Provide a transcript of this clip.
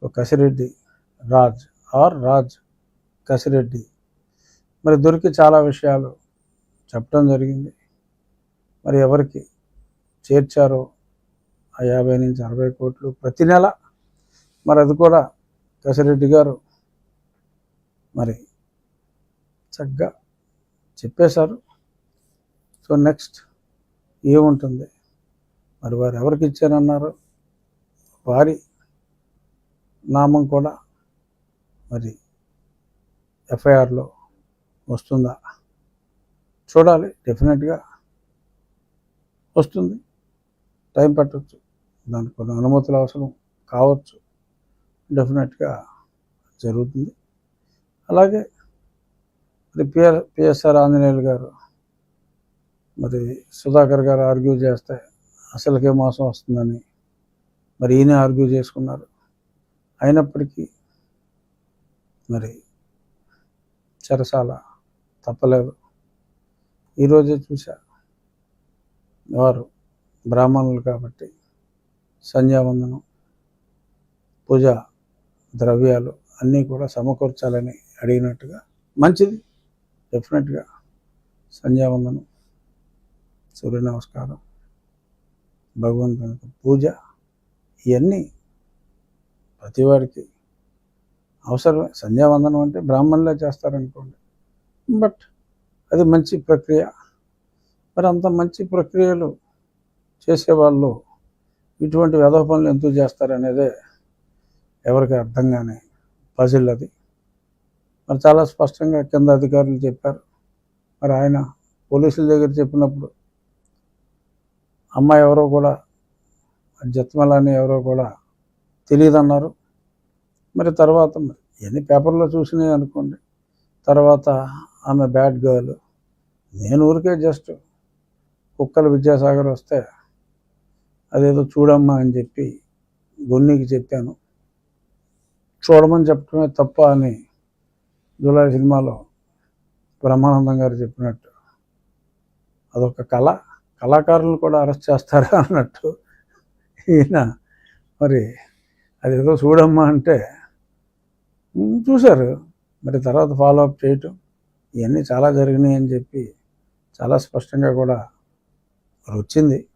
So Kasireddy Raj R Raj Kasireddy. మరి దొరికి చాలా విషయాలు చెప్పడం జరిగింది. మరి ఎవరికి చేర్చారో ఆ యాభై నుంచి అరవై కోట్లు ప్రతి నెల. మరి అది కూడా కసిరెడ్డి గారు మరి చక్కగా చెప్పేశారు. సో నెక్స్ట్ ఏముంటుంది? మరి వారు ఎవరికి ఇచ్చారన్నారు? వారి నామం కూడా మరి ఎఫ్ఐఆర్లో వస్తుందా? చూడాలి. డెఫినెట్గా వస్తుంది. టైం పట్టవచ్చు దానికి కొన్ని అనుమతులు అవసరం కావచ్చు. డెఫినెట్గా జరుగుతుంది. అలాగే మరి పిఆర్ పిఎస్ఆర్ ఆంజనేయులు గారు మరి సుధాకర్ గారు ఆర్గ్యూ చేస్తే అసలుకే మోసం వస్తుందని మరి ఈయన ఆర్గ్యూ చేసుకున్నారు. అయినప్పటికీ మరి చెరసాల తప్పలేదు. ఈరోజే చూసా వారు బ్రాహ్మణులు కాబట్టి సంధ్యావందనం పూజ ద్రవ్యాలు అన్నీ కూడా సమకూర్చాలని అడిగినట్టుగా మంచిది. డెఫినెట్గా సంధ్యావందనం సూర్య నమస్కారం భగవంతునికి పూజ ఇవన్నీ ప్రతివాడికి అవసరమే. సంధ్యావందనం అంటే బ్రాహ్మణులే చేస్తారనుకోండి. బట్ అది మంచి ప్రక్రియ. మరి అంత మంచి ప్రక్రియలు చేసేవాళ్ళు ఇటువంటి వ్యధ పనులు ఎందుకు చేస్తారనేదే ఎవరికి అర్థం కాని పజిల్ అది. మరి చాలా స్పష్టంగా కింద అధికారులు చెప్పారు. మరి ఆయన పోలీసుల దగ్గర చెప్పినప్పుడు అమ్మాయి ఎవరో కూడా జత్మలాని ఎవరో కూడా తెలియదన్నారు మరి తర్వాత మరి ఎన్ని పేపర్లో చూసినాయి అనుకోండి. తర్వాత ఆమె బ్యాడ్ గర్ల్. నేను ఊరికే జస్ట్ కుక్కల విద్యాసాగర్ వస్తే అదేదో చూడమ్మా అని చెప్పి గొన్నికి చెప్పాను. చూడమని చెప్పడమే తప్ప అని జూలై సినిమాలో బ్రహ్మానందం గారు చెప్పినట్టు. అదొక కళ కళాకారులను కూడా అరెస్ట్ చేస్తారా అన్నట్టు ఈయన మరి అదేదో చూడమ్మా అంటే చూశారు. మరి తర్వాత ఫాలో అప్ చేయటం ఇవన్నీ చాలా జరిగినాయి అని చెప్పి చాలా స్పష్టంగా కూడా వచ్చింది